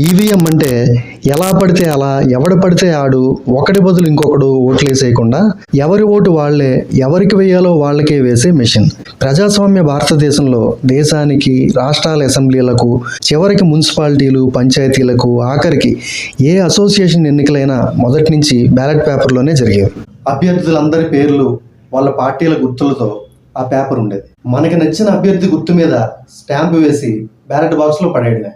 EVM అంటే ఎలా పడితే అలా ఎవడు పడితే ఆడు ఒకటి బదులు ఇంకొకడు ఓట్లు వేసేయకుండా ఎవరి ఓటు వాళ్ళే ఎవరికి వేయాలో వాళ్ళకే వేసే మిషన్. ప్రజాస్వామ్య భారతదేశంలో దేశానికి రాష్ట్రాల అసెంబ్లీలకు చివరికి మున్సిపాలిటీలు పంచాయతీలకు ఆఖరికి ఏ అసోసియేషన్ ఎన్నికలైనా మొదటి నుంచి బ్యాలెట్ పేపర్లోనే జరిగేవి. అభ్యర్థులందరి పేర్లు వాళ్ళ పార్టీల గుర్తులతో ఆ పేపర్ ఉండేది. మనకి నచ్చిన అభ్యర్థి గుర్తు మీద స్టాంపు వేసి బ్యాలెట్ బాక్స్లో పడేయడమే.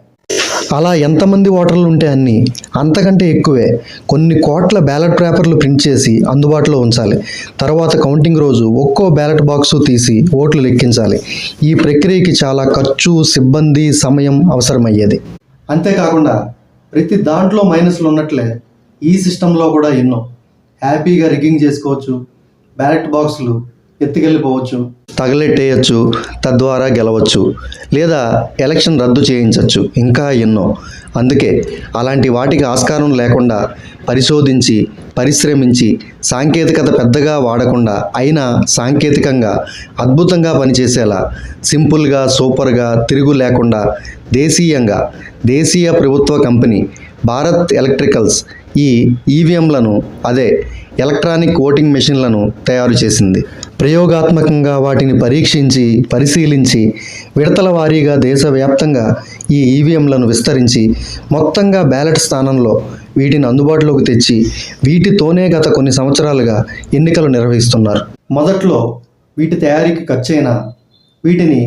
అలా ఎంతమంది ఓటర్లు ఉంటే అన్ని? అంతకంటే ఎక్కువే. కొన్ని కోట్ల బ్యాలెట్ పేపర్లు ప్రింట్ చేసి అందుబాటులో ఉంచాలి. తర్వాత కౌంటింగ్ రోజు ఒక్కో బ్యాలెట్ బాక్సు తీసి ఓట్లు లెక్కించాలి. ఈ ప్రక్రియకి చాలా ఖర్చు సిబ్బంది సమయం అవసరమయ్యేది. అంతేకాకుండా ప్రతి దాంట్లో మైనస్లు ఉన్నట్లే ఈ సిస్టంలో కూడా ఎన్నో. హ్యాపీగా రిగ్గింగ్ చేసుకోవచ్చు. బ్యాలెట్ బాక్సులు ఎత్తుకెళ్ళిపోవచ్చు. తగలెట్టేయచ్చు తద్వారా గెలవచ్చు లేదా ఎలక్షన్ రద్దు చేయించవచ్చు ఇంకా ఎన్నో. అందుకే అలాంటి వాటికి ఆస్కారం లేకుండా పరిశోధించి పరిశ్రమించి సాంకేతికత పెద్దగా వాడకుండా అయినా సాంకేతికంగా అద్భుతంగా పనిచేసేలా సింపుల్గా సూపర్గా తిరుగు లేకుండా దేశీయంగా దేశీయ ప్రభుత్వ కంపెనీ భారత్ ఎలక్ట్రికల్స్ ఈ ఈవీఎంలను అదే ఎలక్ట్రానిక్ ఓటింగ్ మెషిన్లను తయారు చేసింది. ప్రయోగాత్మకంగా వాటిని పరీక్షించి పరిశీలించి విడతల వారీగా దేశవ్యాప్తంగా ఈ ఈవీఎంలను విస్తరించి మొత్తంగా బ్యాలెట్ స్థానంలో వీటిని అందుబాటులోకి తెచ్చి వీటితోనే గత కొన్ని సంవత్సరాలుగా ఎన్నికలు నిర్వహిస్తున్నారు. మొదట్లో వీటి తయారీకి ఖర్చైనా వీటిని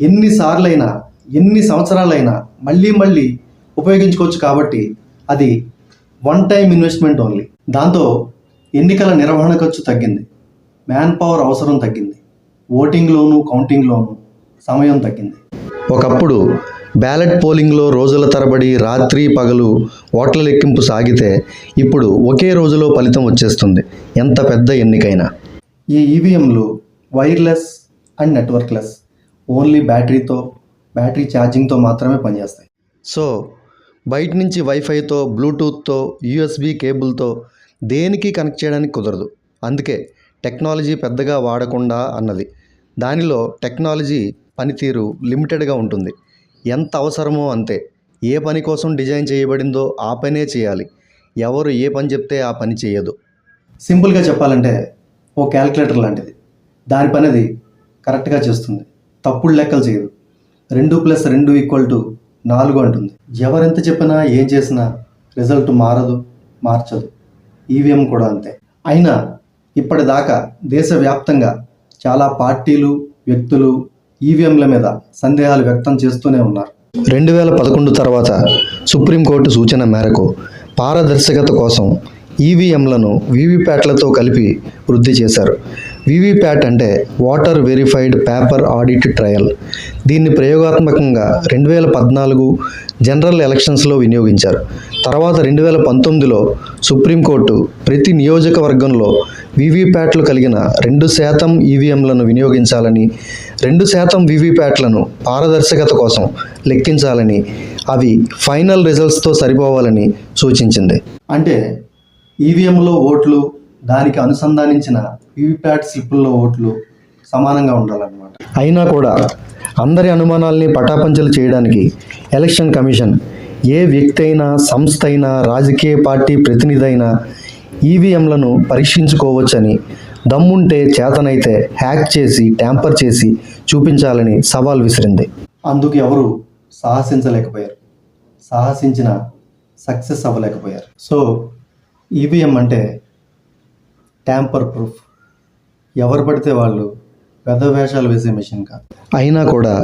ఎన్నిసార్లైనా ఎన్ని సంవత్సరాలైనా మళ్ళీ మళ్ళీ ఉపయోగించుకోవచ్చు కాబట్టి అది వన్ టైం ఇన్వెస్ట్మెంట్ ఓన్లీ. దాంతో ఎన్నికల నిర్వహణ ఖర్చు తగ్గింది. మ్యాన్ పవర్ అవసరం తగ్గింది. ఓటింగ్లోను కౌంటింగ్లోను సమయం తగ్గింది. ఒకప్పుడు బ్యాలెట్ పోలింగ్లో రోజుల తరబడి రాత్రి పగలు ఓట్ల లెక్కింపు సాగితే ఇప్పుడు ఒకే రోజులో ఫలితం వచ్చేస్తుంది. ఎంత పెద్ద ఎన్నికైనా. ఈ ఈవీఎంలు వైర్లెస్ అండ్ నెట్వర్క్లెస్. ఓన్లీ బ్యాటరీతో బ్యాటరీ ఛార్జింగ్తో మాత్రమే పనిచేస్తాయి. సో బయట నుంచి వైఫైతో బ్లూటూత్తో యూఎస్బి కేబుల్తో దేనికి కనెక్ట్ చేయడానికి కుదరదు. అందుకే టెక్నాలజీ పెద్దగా వాడకుండా అన్నది. దానిలో టెక్నాలజీ పనితీరు లిమిటెడ్గా ఉంటుంది. ఎంత అవసరమో అంతే. ఏ పని కోసం డిజైన్ చేయబడిందో ఆ పనే చేయాలి. ఎవరు ఏ పని చెప్తే ఆ పని చేయదు. సింపుల్గా చెప్పాలంటే ఓ క్యాల్కులేటర్ లాంటిది. దాని పని అది కరెక్ట్గా చేస్తుంది. తప్పుడు లెక్కలు చేయదు. రెండు ప్లస్ రెండు ఈక్వల్ టు నాలుగు అంటుంది. ఎవరెంత చెప్పినా ఏం చేసినా రిజల్ట్ మారదు మార్చదు. ఈవీఎం కూడా అంతే. అయినా ఇప్పటిదాకా దేశవ్యాప్తంగా చాలా పార్టీలు వ్యక్తులు ఈవీఎంల మీద సందేహాలు వ్యక్తం చేస్తూనే ఉన్నారు. రెండు వేల పదకొండు తర్వాత సుప్రీంకోర్టు సూచన మేరకు పారదర్శకత కోసం ఈవీఎంలను వీవీప్యాట్లతో కలిపి వృద్ధి చేశారు. వివిప్యాట్ అంటే voter verified paper audit trail. దీన్ని ప్రయోగాత్మకంగా రెండు వేల పద్నాలుగు జనరల్ ఎలక్షన్స్లో వినియోగించారు. తర్వాత రెండు వేల పంతొమ్మిదిలో సుప్రీంకోర్టు ప్రతి నియోజకవర్గంలో వివిప్యాట్లు కలిగిన రెండు శాతం ఈవీఎంలను వినియోగించాలని రెండు శాతం వివిప్యాట్లను పారదర్శకత కోసం లెక్కించాలని అవి ఫైనల్ రిజల్ట్స్తో సరిపోవాలని సూచించింది. అంటే ఈవీఎంలో ఓట్లు దానికి అనుసంధానించిన వీవీప్యాట్ స్లిప్పుల్లో ఓట్లు సమానంగా ఉండాలన్నమాట. అయినా కూడా అందరి అనుమానాల్ని పటాపంచలు చేయడానికి ఎలక్షన్ కమిషన్ ఏ వ్యక్తి అయినా సంస్థ అయినా రాజకీయ పార్టీ ప్రతినిధి అయినా ఈవీఎంలను పరీక్షించుకోవచ్చని దమ్ముంటే చేతనైతే హ్యాక్ చేసి ట్యాంపర్ చేసి చూపించాలని సవాల్ విసిరింది. అందుకు ఎవరు సాహసించలేకపోయారు? సాహసించిన సక్సెస్ అవ్వలేకపోయారు. సో ఈవీఎం అంటే ట్యాంపర్ ప్రూఫ్ ఎవరు పడితే వాళ్ళు పెద్ద వేషాలు వేసే మెషిన్ కాదు. అయినా కూడా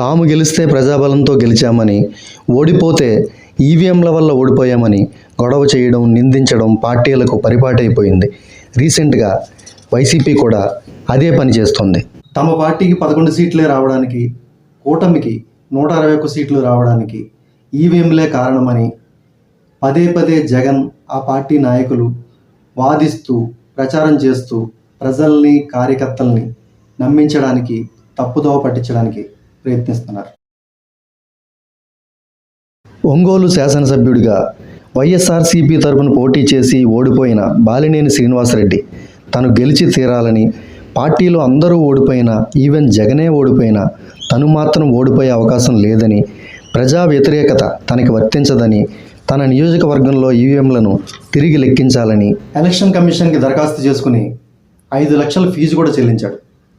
తాము గెలిస్తే ప్రజాబలంతో గెలిచామని ఓడిపోతే ఈవీఎంల వల్ల ఓడిపోయామని గొడవ చేయడం నిందించడం పార్టీలకు పరిపాటైపోయింది. రీసెంట్గా వైసీపీ కూడా అదే పని చేస్తుంది. తమ పార్టీకి పదకొండు సీట్లే రావడానికి కూటమికి నూట అరవై ఒక్క సీట్లు రావడానికి ఈవీఎంలే కారణమని పదే పదే జగన్ ఆ పార్టీ నాయకులు వాదిస్తూ ప్రచారం చేస్తూ ప్రజల్ని కార్యకర్తల్ని నమ్మించడానికి తప్పుదోవ పట్టించడానికి ప్రయత్నిస్తున్నారు. ఒంగోలు శాసనసభ్యుడిగా వైఎస్ఆర్సీపీ తరపున పోటీ చేసి ఓడిపోయిన బాలినేని శ్రీనివాసరెడ్డి తను గెలిచి తీరాలని పార్టీలో అందరూ ఓడిపోయినా ఈవెన్ జగనే ఓడిపోయినా తను మాత్రం ఓడిపోయే అవకాశం లేదని ప్రజా వ్యతిరేకత తనకి వర్తించదని తన నియోజకవర్గంలో ఈవీఎంలను తిరిగి లెక్కించాలని ఎలక్షన్ కమిషన్కి దరఖాస్తు చేసుకుని ఐదు లక్షల ఫీజు కూడా చెల్లించాడు.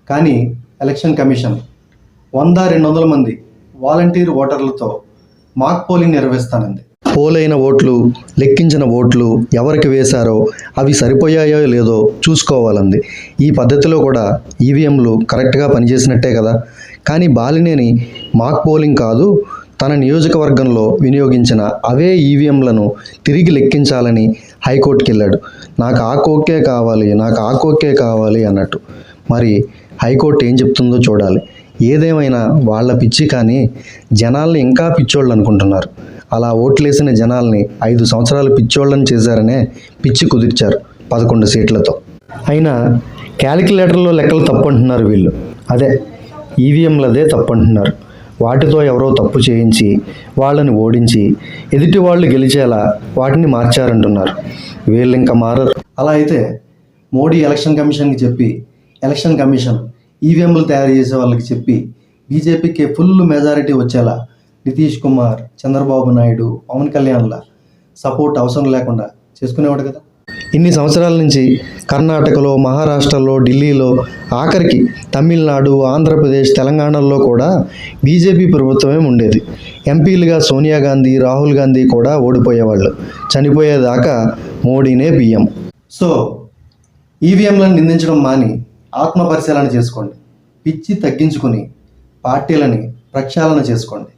కానీ ఎలక్షన్ కమిషన్ వంద రెండు వందల మంది వాలంటీర్ ఓటర్లతో మాక్ పోలింగ్ నిర్వహిస్తానంది. పోలైన ఓట్లు లెక్కించిన ఓట్లు ఎవరికి వేశారో అవి సరిపోయాయో లేదో చూసుకోవాలంది. ఈ పద్ధతిలో కూడా ఈవీఎంలు కరెక్ట్గా పనిచేసినట్టే కదా. కానీ బాలినేని మాక్ పోలింగ్ కాదు తన నియోజకవర్గంలో వినియోగించిన అవే ఈవీఎంలను తిరిగి లెక్కించాలని హైకోర్టుకి వెళ్ళాడు నాకు ఆ కోకే కావాలి నాకు ఆ కోకే కావాలి అన్నట్టు. మరి హైకోర్టు ఏం చెప్తుందో చూడాలి. ఏదేమైనా వాళ్ళ పిచ్చి కానీ జనాల్ని ఇంకా పిచ్చోళ్ళు అనుకుంటున్నారు. అలా ఓట్లేసిన జనాల్ని ఐదు సంవత్సరాలు పిచ్చోళ్ళని చేశారనే పిచ్చి కుదిర్చారు పదకొండు సీట్లతో. అయినా క్యాలిక్యులేటర్లో లెక్కలు తప్పు అంటున్నారు వీళ్ళు. అదే ఈవీఎంలదే తప్పు అంటున్నారు వాటితో ఎవరో తప్పు చేయించి వాళ్ళని ఓడించి ఎదుటి వాళ్ళు గెలిచేలా వాటిని మార్చారంటున్నారు. వీళ్ళు ఇంకా మారరు. అలా అయితే మోడీ ఎలక్షన్ కమిషన్కి చెప్పి ఎలక్షన్ కమిషన్ ఈవీఎంలు తయారు చేసే వాళ్ళకి చెప్పి బీజేపీకి ఫుల్ మెజారిటీ వచ్చేలా నితీష్ కుమార్ చంద్రబాబు నాయుడు పవన్ కళ్యాణ్ల సపోర్ట్ అవసరం లేకుండా చేసుకునేవాడు కదా. ఇన్ని సంవత్సరాల నుంచి కర్ణాటకలో మహారాష్ట్రలో ఢిల్లీలో ఆఖరికి తమిళనాడు ఆంధ్రప్రదేశ్ తెలంగాణలో కూడా బీజేపీ ప్రభుత్వమే ఉండేది. ఎంపీలుగా సోనియా గాంధీ రాహుల్ గాంధీ కూడా ఓడిపోయేవాళ్ళు. చనిపోయేదాకా మోడీనే బియ్యం సో ఈవీఎంలను నిందించడం మాని ఆత్మ పరిశీలన చేసుకోండి. పిచ్చి తగ్గించుకుని పార్టీలని ప్రక్షాళన చేసుకోండి.